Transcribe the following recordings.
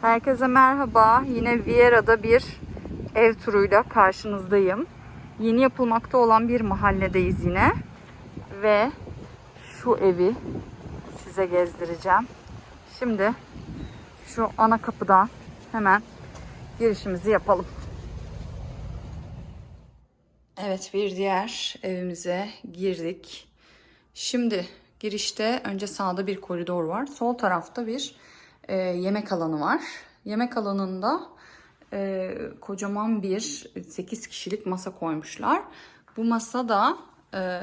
Herkese merhaba. Yine Viera'da bir ev turuyla karşınızdayım. Yeni yapılmakta olan bir mahalledeyiz yine. Ve şu evi size gezdireceğim. Şimdi şu ana kapıdan hemen girişimizi yapalım. Evet bir diğer evimize girdik. Şimdi girişte önce sağda bir koridor var. Sol tarafta bir e, yemek alanı var. Yemek alanında e, kocaman bir 8 kişilik masa koymuşlar. Bu masa da e,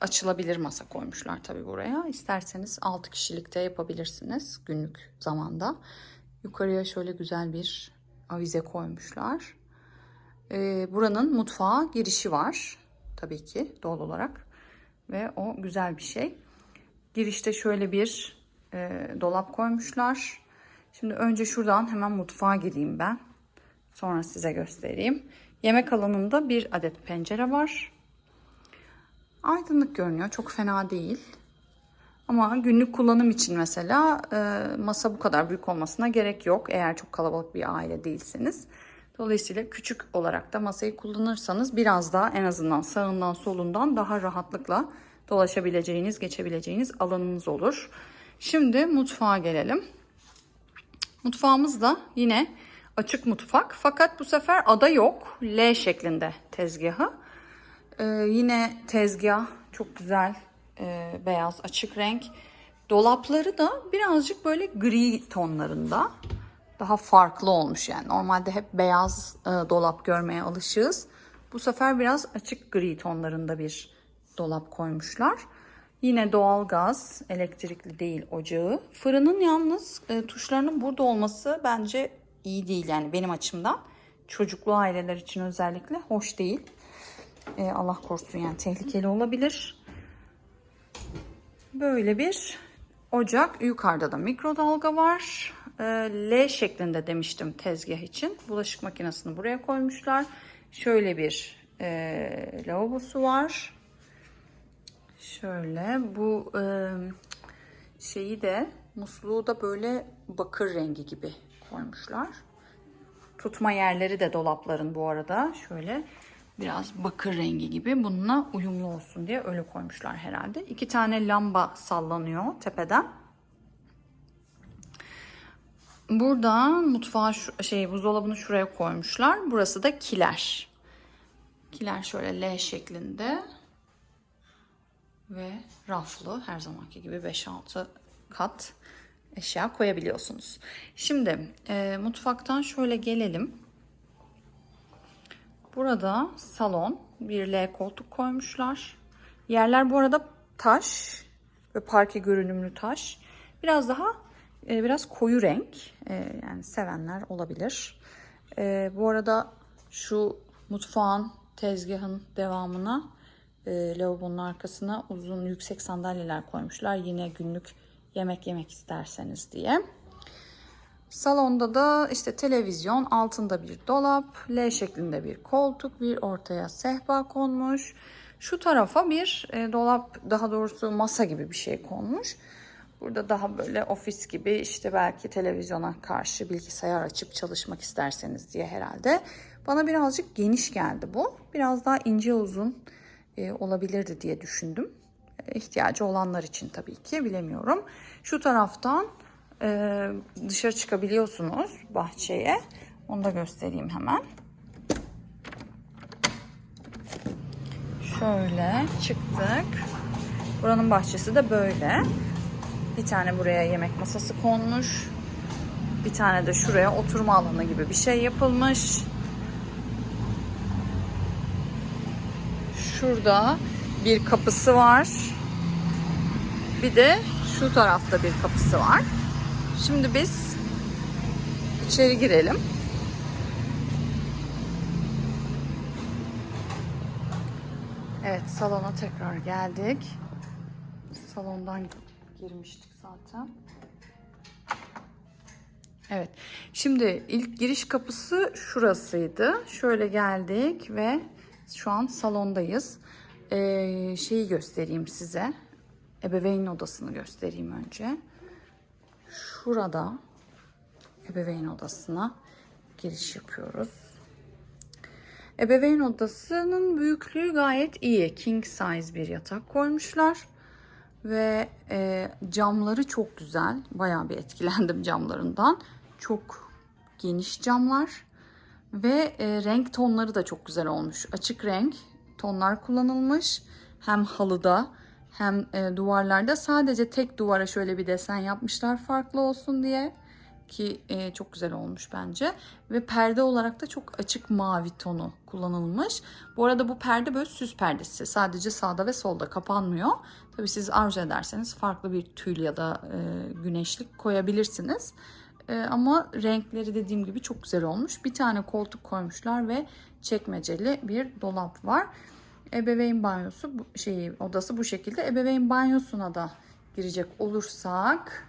açılabilir masa koymuşlar tabii buraya. İsterseniz 6 kişilikte yapabilirsiniz günlük zamanda. Yukarıya şöyle güzel bir avize koymuşlar. E, buranın mutfağa girişi var. Tabii ki doğal olarak. Ve o güzel bir şey. Girişte şöyle bir e, dolap koymuşlar. Şimdi önce şuradan hemen mutfağa gireyim ben. Sonra size göstereyim. Yemek alanında bir adet pencere var. Aydınlık görünüyor. Çok fena değil. Ama günlük kullanım için mesela e, masa bu kadar büyük olmasına gerek yok. Eğer çok kalabalık bir aile değilseniz. Dolayısıyla küçük olarak da masayı kullanırsanız biraz daha en azından sağından solundan daha rahatlıkla dolaşabileceğiniz, geçebileceğiniz alanınız olur. Şimdi mutfağa gelelim. Mutfağımız da yine açık mutfak fakat bu sefer ada yok. L şeklinde tezgahı. Ee, yine tezgah çok güzel e, beyaz açık renk. Dolapları da birazcık böyle gri tonlarında. Daha farklı olmuş yani. Normalde hep beyaz e, dolap görmeye alışığız. Bu sefer biraz açık gri tonlarında bir dolap koymuşlar. Yine doğal gaz, elektrikli değil ocağı. Fırının yalnız e, tuşlarının burada olması bence iyi değil yani benim açımdan. Çocuklu aileler için özellikle hoş değil. E, Allah korusun yani tehlikeli olabilir. Böyle bir ocak. Yukarıda da mikrodalga var. E, L şeklinde demiştim tezgah için. Bulaşık makinesini buraya koymuşlar. Şöyle bir e, lavabosu var. Şöyle bu e, şeyi de musluğu da böyle bakır rengi gibi koymuşlar. Tutma yerleri de dolapların bu arada şöyle biraz bakır rengi gibi bununla uyumlu olsun diye öyle koymuşlar herhalde. İki tane lamba sallanıyor tepeden. Burada mutfağı şey buzdolabını şuraya koymuşlar. Burası da kiler. Kiler şöyle L şeklinde ve raflı her zamanki gibi 5-6 kat eşya koyabiliyorsunuz. Şimdi e, mutfaktan şöyle gelelim. Burada salon bir L koltuk koymuşlar. Yerler bu arada taş ve parke görünümlü taş. Biraz daha e, biraz koyu renk e, yani sevenler olabilir. E, bu arada şu mutfağın tezgahın devamına e, lavabonun arkasına uzun yüksek sandalyeler koymuşlar. Yine günlük yemek yemek isterseniz diye. Salonda da işte televizyon, altında bir dolap, L şeklinde bir koltuk, bir ortaya sehpa konmuş. Şu tarafa bir e, dolap, daha doğrusu masa gibi bir şey konmuş. Burada daha böyle ofis gibi işte belki televizyona karşı bilgisayar açıp çalışmak isterseniz diye herhalde. Bana birazcık geniş geldi bu. Biraz daha ince uzun e, olabilirdi diye düşündüm. E, olanlar için tabii ki bilemiyorum. Şu taraftan e, dışarı çıkabiliyorsunuz bahçeye. Onu da göstereyim hemen. Şöyle çıktık. Buranın bahçesi de böyle. Bir tane buraya yemek masası konmuş. Bir tane de şuraya oturma alanı gibi bir şey yapılmış. Şurada bir kapısı var. Bir de şu tarafta bir kapısı var. Şimdi biz içeri girelim. Evet salona tekrar geldik. Salondan girmiştik zaten. Evet. Şimdi ilk giriş kapısı şurasıydı. Şöyle geldik ve şu an salondayız. Ee, şeyi göstereyim size. Ebeveyn odasını göstereyim önce. Şurada ebeveyn odasına giriş yapıyoruz. Ebeveyn odasının büyüklüğü gayet iyi. King size bir yatak koymuşlar. Ve e, camları çok güzel. Bayağı bir etkilendim camlarından. Çok geniş camlar. Ve e, renk tonları da çok güzel olmuş. Açık renk tonlar kullanılmış. Hem halıda hem e, duvarlarda. Sadece tek duvara şöyle bir desen yapmışlar farklı olsun diye. Ki e, çok güzel olmuş bence. Ve perde olarak da çok açık mavi tonu kullanılmış. Bu arada bu perde böyle süs perdesi. Sadece sağda ve solda kapanmıyor. Tabii siz arzu ederseniz farklı bir tül ya da güneşlik koyabilirsiniz. E, ama renkleri dediğim gibi çok güzel olmuş. Bir tane koltuk koymuşlar ve çekmeceli bir dolap var. Ebeveyn banyosu şeyi odası bu şekilde. Ebeveyn banyosuna da girecek olursak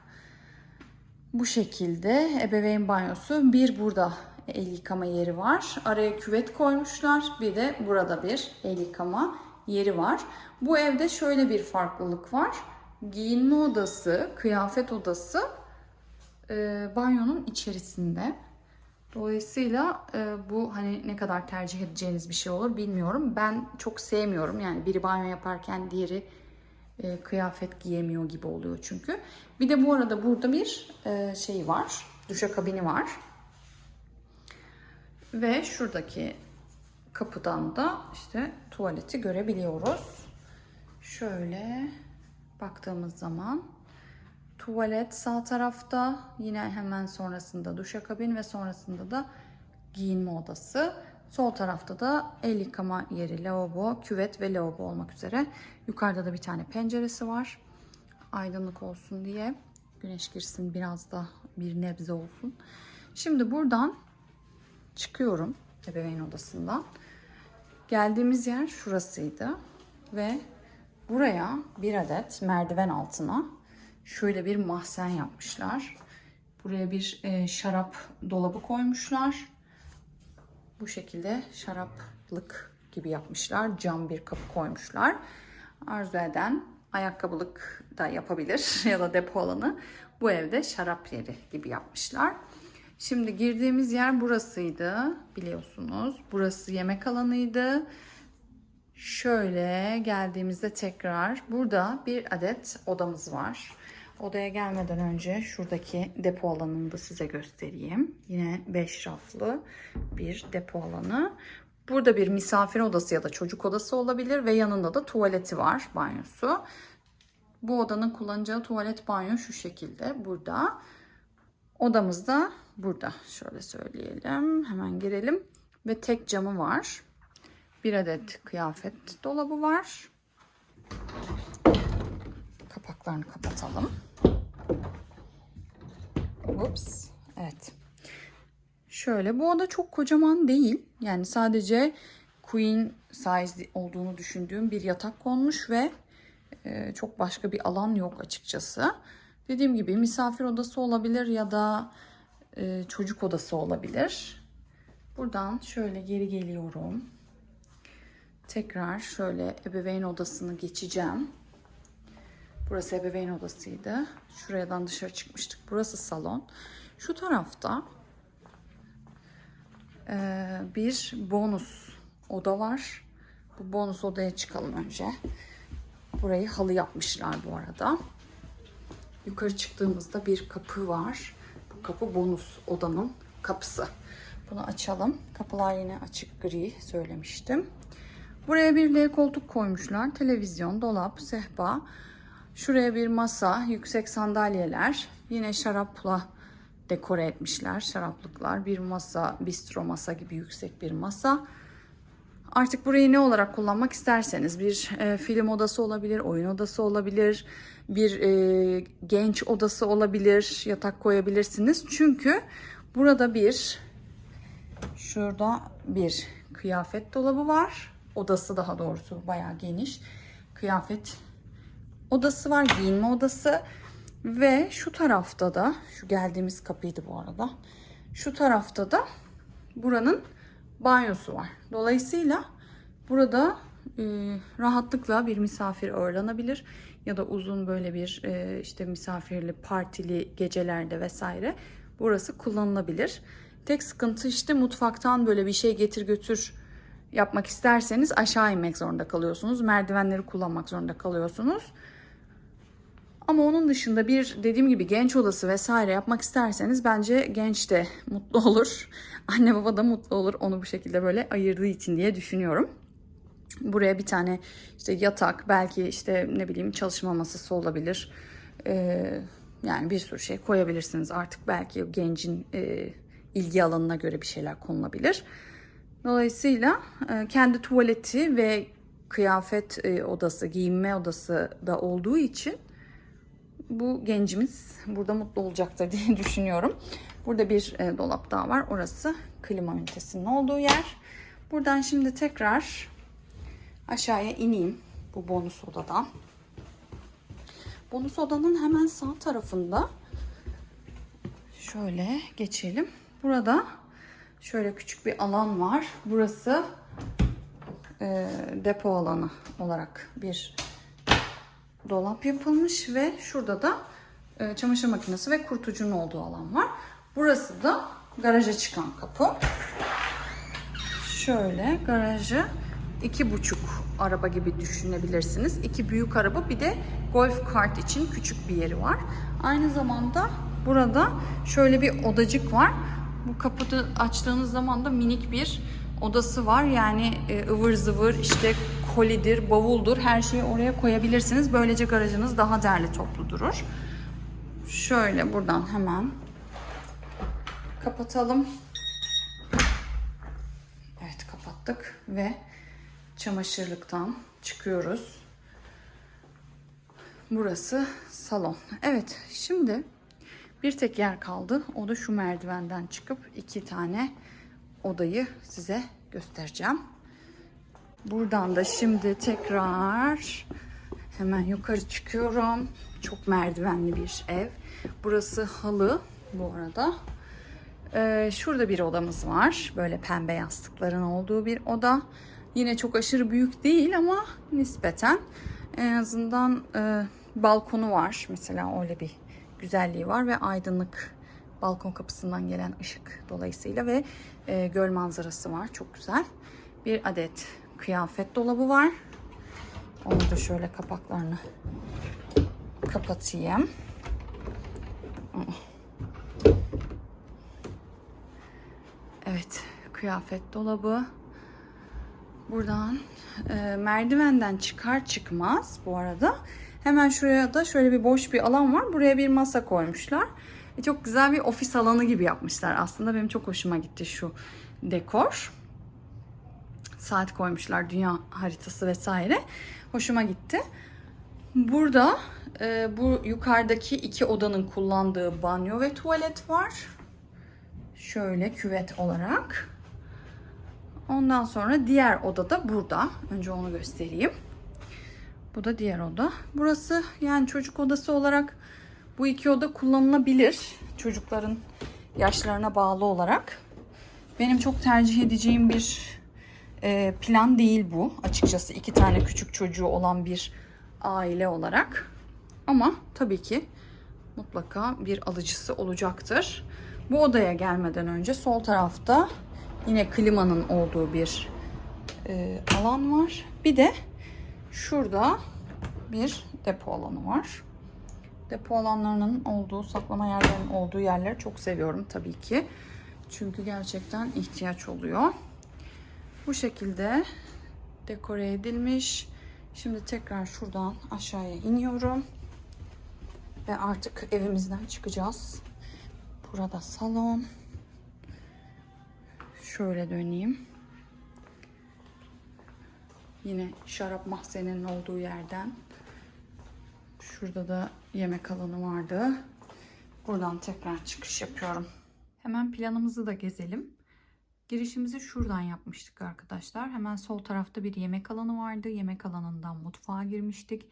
bu şekilde ebeveyn banyosu bir burada el yıkama yeri var. Araya küvet koymuşlar. Bir de burada bir el yıkama yeri var. Bu evde şöyle bir farklılık var. Giyinme odası, kıyafet odası e, banyonun içerisinde. Dolayısıyla e, bu hani ne kadar tercih edeceğiniz bir şey olur bilmiyorum. Ben çok sevmiyorum. Yani biri banyo yaparken diğeri e, kıyafet giyemiyor gibi oluyor çünkü. Bir de bu arada burada bir e, şey var. Duşakabini var. Ve şuradaki kapıdan da işte tuvaleti görebiliyoruz. Şöyle baktığımız zaman tuvalet sağ tarafta yine hemen sonrasında duşakabin ve sonrasında da giyinme odası. Sol tarafta da el yıkama yeri, lavabo, küvet ve lavabo olmak üzere. Yukarıda da bir tane penceresi var. Aydınlık olsun diye. Güneş girsin biraz da bir nebze olsun. Şimdi buradan çıkıyorum ebeveyn odasından. Geldiğimiz yer şurasıydı. Ve buraya bir adet merdiven altına şöyle bir mahzen yapmışlar. Buraya bir e, şarap dolabı koymuşlar. Bu şekilde şaraplık gibi yapmışlar. Cam bir kapı koymuşlar. Arzu eden ayakkabılık da yapabilir ya da depo alanı. Bu evde şarap yeri gibi yapmışlar. Şimdi girdiğimiz yer burasıydı biliyorsunuz. Burası yemek alanıydı. Şöyle geldiğimizde tekrar burada bir adet odamız var. Odaya gelmeden önce şuradaki depo alanını da size göstereyim. Yine 5 raflı bir depo alanı. Burada bir misafir odası ya da çocuk odası olabilir ve yanında da tuvaleti var, banyosu. Bu odanın kullanacağı tuvalet banyo şu şekilde burada. Odamız da burada. Şöyle söyleyelim. Hemen girelim. Ve tek camı var. Bir adet kıyafet dolabı var. Kapaklarını kapatalım. Ups. Evet. Şöyle bu oda çok kocaman değil. Yani sadece queen size olduğunu düşündüğüm bir yatak konmuş ve e, çok başka bir alan yok açıkçası. Dediğim gibi misafir odası olabilir ya da e, çocuk odası olabilir. Buradan şöyle geri geliyorum. Tekrar şöyle ebeveyn odasını geçeceğim. Burası ebeveyn odasıydı. Şuradan dışarı çıkmıştık. Burası salon. Şu tarafta e, bir bonus oda var. Bu bonus odaya çıkalım önce. Burayı halı yapmışlar bu arada. Yukarı çıktığımızda bir kapı var. Bu kapı bonus odanın kapısı. Bunu açalım. Kapılar yine açık gri söylemiştim. Buraya bir L koltuk koymuşlar. Televizyon, dolap, sehpa. Şuraya bir masa, yüksek sandalyeler. Yine şarapla dekore etmişler. Şaraplıklar. Bir masa, bistro masa gibi yüksek bir masa. Artık burayı ne olarak kullanmak isterseniz bir e, film odası olabilir, oyun odası olabilir, bir e, genç odası olabilir, yatak koyabilirsiniz. Çünkü burada bir şurada bir kıyafet dolabı var. Odası daha doğrusu bayağı geniş. Kıyafet odası var, giyinme odası ve şu tarafta da şu geldiğimiz kapıydı bu arada. Şu tarafta da buranın banyosu var. Dolayısıyla burada e, rahatlıkla bir misafir ağırlanabilir ya da uzun böyle bir e, işte misafirli partili gecelerde vesaire burası kullanılabilir. Tek sıkıntı işte mutfaktan böyle bir şey getir götür yapmak isterseniz aşağı inmek zorunda kalıyorsunuz. Merdivenleri kullanmak zorunda kalıyorsunuz. Ama onun dışında bir dediğim gibi genç odası vesaire yapmak isterseniz bence genç de mutlu olur. Anne baba da mutlu olur onu bu şekilde böyle ayırdığı için diye düşünüyorum. Buraya bir tane işte yatak belki işte ne bileyim çalışma masası olabilir. Ee, yani bir sürü şey koyabilirsiniz artık belki gencin e, ilgi alanına göre bir şeyler konulabilir. Dolayısıyla e, kendi tuvaleti ve kıyafet e, odası, giyinme odası da olduğu için bu gencimiz burada mutlu olacaktır diye düşünüyorum. Burada bir e, dolap daha var. Orası klima ünitesinin olduğu yer. Buradan şimdi tekrar aşağıya ineyim bu bonus odadan. Bonus odanın hemen sağ tarafında şöyle geçelim. Burada şöyle küçük bir alan var. Burası e, depo alanı olarak bir dolap yapılmış ve şurada da e, çamaşır makinesi ve kurutucunun olduğu alan var. Burası da garaja çıkan kapı. Şöyle garajı iki buçuk araba gibi düşünebilirsiniz. İki büyük araba bir de golf kart için küçük bir yeri var. Aynı zamanda burada şöyle bir odacık var. Bu kapıda açtığınız zaman da minik bir odası var. Yani e, ıvır zıvır işte kolidir, bavuldur her şeyi oraya koyabilirsiniz. Böylece garajınız daha derli toplu durur. Şöyle buradan hemen kapatalım. Evet kapattık ve çamaşırlıktan çıkıyoruz. Burası salon. Evet şimdi bir tek yer kaldı. O da şu merdivenden çıkıp iki tane odayı size göstereceğim. Buradan da şimdi tekrar hemen yukarı çıkıyorum. Çok merdivenli bir ev. Burası halı bu arada. Ee, şurada bir odamız var. Böyle pembe yastıkların olduğu bir oda. Yine çok aşırı büyük değil ama nispeten en azından e, balkonu var. Mesela öyle bir güzelliği var ve aydınlık balkon kapısından gelen ışık dolayısıyla ve e, göl manzarası var. Çok güzel. Bir adet kıyafet dolabı var. Onu da şöyle kapaklarını kapatayım. Evet, kıyafet dolabı. Buradan e, merdivenden çıkar çıkmaz bu arada. Hemen şuraya da şöyle bir boş bir alan var. Buraya bir masa koymuşlar. E, çok güzel bir ofis alanı gibi yapmışlar. Aslında benim çok hoşuma gitti şu dekor. Saat koymuşlar, dünya haritası vesaire. Hoşuma gitti. Burada e, bu yukarıdaki iki odanın kullandığı banyo ve tuvalet var. Şöyle küvet olarak. Ondan sonra diğer oda da burada. Önce onu göstereyim. Bu da diğer oda. Burası yani çocuk odası olarak bu iki oda kullanılabilir. Çocukların yaşlarına bağlı olarak. Benim çok tercih edeceğim bir plan değil bu. Açıkçası iki tane küçük çocuğu olan bir aile olarak. Ama tabii ki mutlaka bir alıcısı olacaktır. Bu odaya gelmeden önce sol tarafta yine klimanın olduğu bir e, alan var. Bir de şurada bir depo alanı var. Depo alanlarının olduğu, saklama yerlerinin olduğu yerleri çok seviyorum tabii ki. Çünkü gerçekten ihtiyaç oluyor. Bu şekilde dekore edilmiş. Şimdi tekrar şuradan aşağıya iniyorum. Ve artık evimizden çıkacağız. Burada salon. Şöyle döneyim. Yine şarap mahzeninin olduğu yerden. Şurada da yemek alanı vardı. Buradan tekrar çıkış yapıyorum. Hemen planımızı da gezelim. Girişimizi şuradan yapmıştık arkadaşlar. Hemen sol tarafta bir yemek alanı vardı. Yemek alanından mutfağa girmiştik.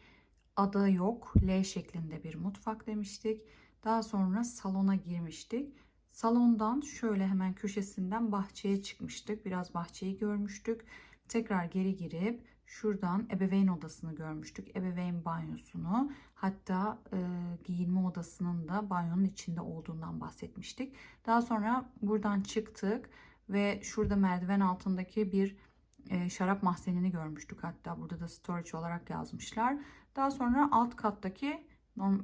Ada yok. L şeklinde bir mutfak demiştik. Daha sonra salona girmiştik. Salondan şöyle hemen köşesinden bahçeye çıkmıştık. Biraz bahçeyi görmüştük. Tekrar geri girip Şuradan ebeveyn odasını görmüştük. Ebeveyn banyosunu hatta e, giyinme odasının da banyonun içinde olduğundan bahsetmiştik. Daha sonra buradan çıktık ve şurada merdiven altındaki bir e, şarap mahzenini görmüştük. Hatta burada da storage olarak yazmışlar. Daha sonra alt kattaki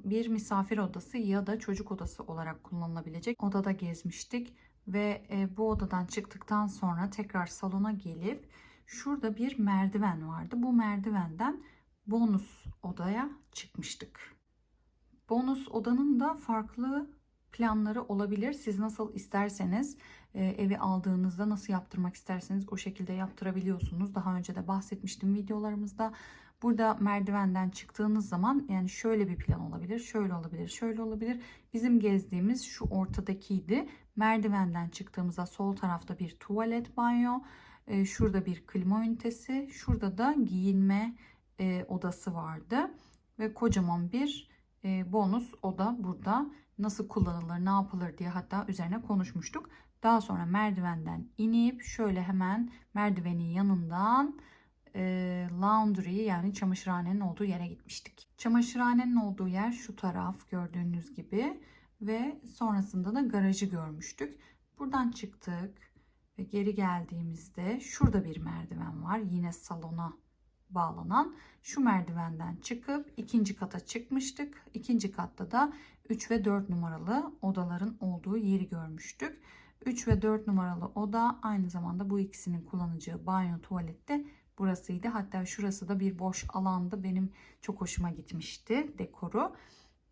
bir misafir odası ya da çocuk odası olarak kullanılabilecek odada gezmiştik. Ve e, bu odadan çıktıktan sonra tekrar salona gelip şurada bir merdiven vardı. Bu merdivenden bonus odaya çıkmıştık. Bonus odanın da farklı planları olabilir. Siz nasıl isterseniz e, evi aldığınızda nasıl yaptırmak isterseniz o şekilde yaptırabiliyorsunuz. Daha önce de bahsetmiştim videolarımızda. Burada merdivenden çıktığınız zaman yani şöyle bir plan olabilir, şöyle olabilir, şöyle olabilir. Bizim gezdiğimiz şu ortadakiydi. Merdivenden çıktığımızda sol tarafta bir tuvalet banyo, e, şurada bir klima ünitesi, şurada da giyinme e, odası vardı ve kocaman bir bonus oda burada nasıl kullanılır, ne yapılır diye hatta üzerine konuşmuştuk. Daha sonra merdivenden inip şöyle hemen merdivenin yanından e, laundry yani çamaşırhanenin olduğu yere gitmiştik. Çamaşırhanenin olduğu yer şu taraf gördüğünüz gibi ve sonrasında da garajı görmüştük. Buradan çıktık ve geri geldiğimizde şurada bir merdiven var. Yine salona bağlanan şu merdivenden çıkıp ikinci kata çıkmıştık. İkinci katta da 3 ve 4 numaralı odaların olduğu yeri görmüştük. 3 ve 4 numaralı oda aynı zamanda bu ikisinin kullanacağı banyo tuvalette burasıydı. Hatta şurası da bir boş alandı. Benim çok hoşuma gitmişti dekoru.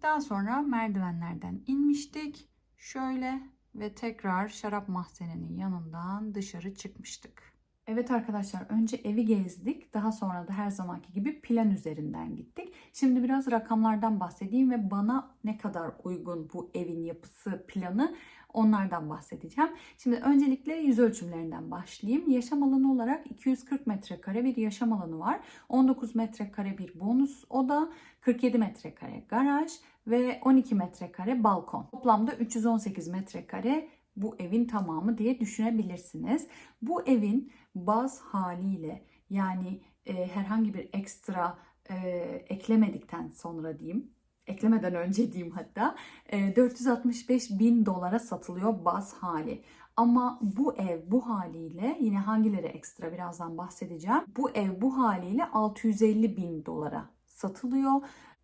Daha sonra merdivenlerden inmiştik. Şöyle ve tekrar şarap mahzeninin yanından dışarı çıkmıştık. Evet arkadaşlar önce evi gezdik. Daha sonra da her zamanki gibi plan üzerinden gittik. Şimdi biraz rakamlardan bahsedeyim ve bana ne kadar uygun bu evin yapısı planı onlardan bahsedeceğim. Şimdi öncelikle yüz ölçümlerinden başlayayım. Yaşam alanı olarak 240 metrekare bir yaşam alanı var. 19 metrekare bir bonus oda, 47 metrekare garaj ve 12 metrekare balkon. Toplamda 318 metrekare bu evin tamamı diye düşünebilirsiniz. Bu evin baz haliyle yani e, herhangi bir ekstra e, eklemedikten sonra diyeyim eklemeden önce diyeyim hatta e, 465 bin dolara satılıyor baz hali. Ama bu ev bu haliyle yine hangileri ekstra birazdan bahsedeceğim. Bu ev bu haliyle 650 bin dolara satılıyor.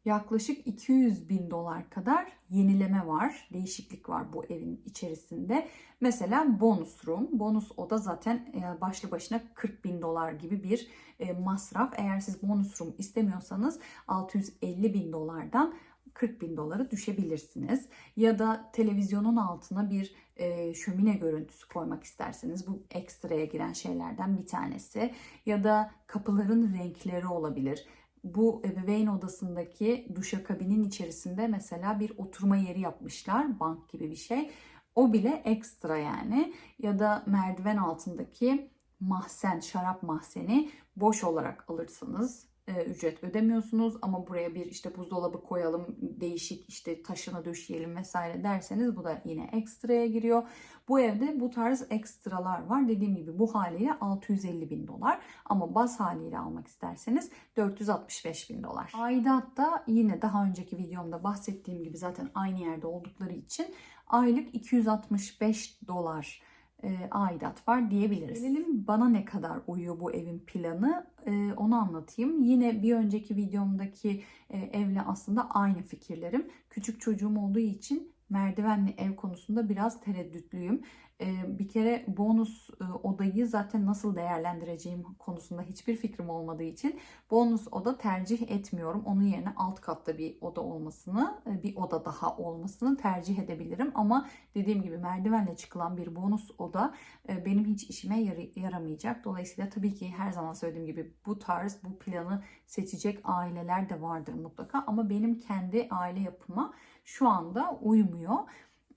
Yaklaşık 200 bin dolar kadar yenileme var, değişiklik var bu evin içerisinde. Mesela bonus room, bonus oda zaten e, başlı başına 40 bin dolar gibi bir e, masraf. Eğer siz bonus room istemiyorsanız 650 bin dolardan 40 bin dolara düşebilirsiniz. Ya da televizyonun altına bir e, şömine görüntüsü koymak isterseniz bu ekstraya giren şeylerden bir tanesi. Ya da kapıların renkleri olabilir bu ebeveyn odasındaki duşakabinin içerisinde mesela bir oturma yeri yapmışlar. Bank gibi bir şey. O bile ekstra yani. Ya da merdiven altındaki mahzen, şarap mahzeni boş olarak alırsınız e, ücret ödemiyorsunuz ama buraya bir işte buzdolabı koyalım, değişik işte taşına döşeyelim vesaire derseniz bu da yine ekstraya giriyor. Bu evde bu tarz ekstralar var. Dediğim gibi bu haliyle 650 bin dolar ama baz haliyle almak isterseniz 465 bin dolar. Aidat da yine daha önceki videomda bahsettiğim gibi zaten aynı yerde oldukları için aylık 265 dolar e, aidat var diyebiliriz. Gelelim bana ne kadar uyuyor bu evin planı e, onu anlatayım. Yine bir önceki videomdaki e, evle aslında aynı fikirlerim. Küçük çocuğum olduğu için merdivenli ev konusunda biraz tereddütlüyüm. Bir kere bonus odayı zaten nasıl değerlendireceğim konusunda hiçbir fikrim olmadığı için bonus oda tercih etmiyorum. Onun yerine alt katta bir oda olmasını, bir oda daha olmasını tercih edebilirim. Ama dediğim gibi merdivenle çıkılan bir bonus oda benim hiç işime yaramayacak. Dolayısıyla tabii ki her zaman söylediğim gibi bu tarz, bu planı seçecek aileler de vardır mutlaka. Ama benim kendi aile yapıma şu anda uymuyor.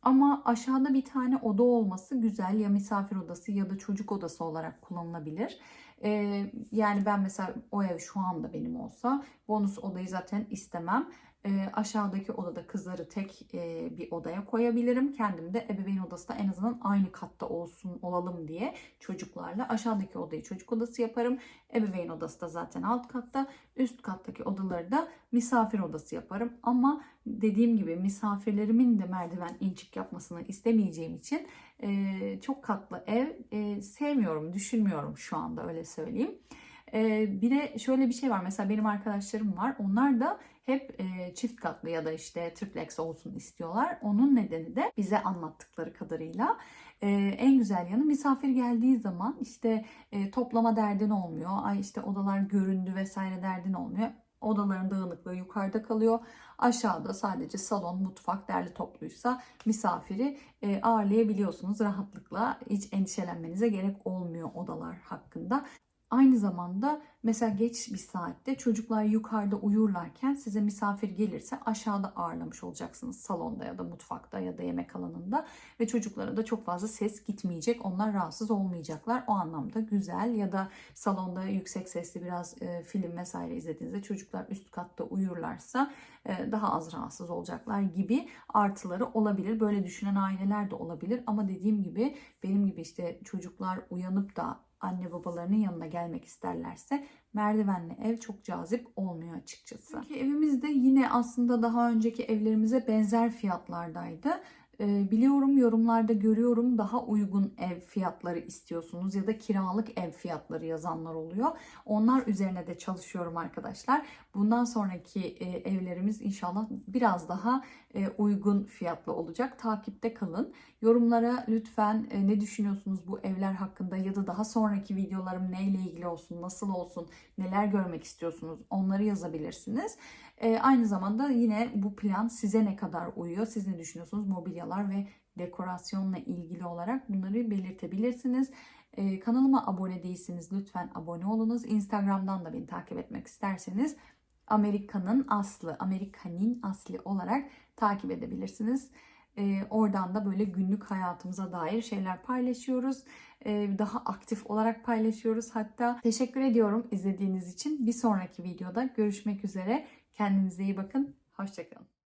Ama aşağıda bir tane oda olması güzel. Ya misafir odası ya da çocuk odası olarak kullanılabilir. Ee, yani ben mesela o ev şu anda benim olsa bonus odayı zaten istemem. E, aşağıdaki odada kızları tek e, bir odaya koyabilirim. Kendim de ebeveyn odası da en azından aynı katta olsun olalım diye çocuklarla. Aşağıdaki odayı çocuk odası yaparım. Ebeveyn odası da zaten alt katta. Üst kattaki odaları da misafir odası yaparım. Ama dediğim gibi misafirlerimin de merdiven inçik yapmasını istemeyeceğim için e, çok katlı ev e, sevmiyorum, düşünmüyorum şu anda öyle söyleyeyim. Bir de şöyle bir şey var. Mesela benim arkadaşlarım var. Onlar da hep çift katlı ya da işte triplex olsun istiyorlar. Onun nedeni de bize anlattıkları kadarıyla en güzel yanı misafir geldiği zaman işte toplama derdin olmuyor. Ay işte odalar göründü vesaire derdin olmuyor. Odaların dağınıklığı yukarıda kalıyor. Aşağıda sadece salon, mutfak derli topluysa misafiri ağırlayabiliyorsunuz rahatlıkla. Hiç endişelenmenize gerek olmuyor odalar hakkında. Aynı zamanda mesela geç bir saatte çocuklar yukarıda uyurlarken size misafir gelirse aşağıda ağırlamış olacaksınız. Salonda ya da mutfakta ya da yemek alanında ve çocuklara da çok fazla ses gitmeyecek. Onlar rahatsız olmayacaklar. O anlamda güzel ya da salonda yüksek sesli biraz e, film vesaire izlediğinizde çocuklar üst katta uyurlarsa e, daha az rahatsız olacaklar gibi artıları olabilir. Böyle düşünen aileler de olabilir ama dediğim gibi benim gibi işte çocuklar uyanıp da anne babalarının yanına gelmek isterlerse merdivenli ev çok cazip olmuyor açıkçası. Çünkü evimiz de yine aslında daha önceki evlerimize benzer fiyatlardaydı. Ee, Biliyorum yorumlarda görüyorum daha uygun ev fiyatları istiyorsunuz ya da kiralık ev fiyatları yazanlar oluyor. Onlar üzerine de çalışıyorum arkadaşlar. Bundan sonraki e, evlerimiz inşallah biraz daha e, uygun fiyatlı olacak. Takipte kalın. Yorumlara lütfen e, ne düşünüyorsunuz bu evler hakkında ya da daha sonraki videolarım neyle ilgili olsun, nasıl olsun, neler görmek istiyorsunuz onları yazabilirsiniz. Aynı zamanda yine bu plan size ne kadar uyuyor, siz ne düşünüyorsunuz mobilyalar ve dekorasyonla ilgili olarak bunları belirtebilirsiniz. E, kanalıma abone değilsiniz lütfen abone olunuz. Instagram'dan da beni takip etmek isterseniz Amerika'nın aslı, Amerika'nın aslı olarak takip edebilirsiniz. Ee, oradan da böyle günlük hayatımıza dair şeyler paylaşıyoruz. Ee, daha aktif olarak paylaşıyoruz hatta. Teşekkür ediyorum izlediğiniz için. Bir sonraki videoda görüşmek üzere. Kendinize iyi bakın. Hoşçakalın.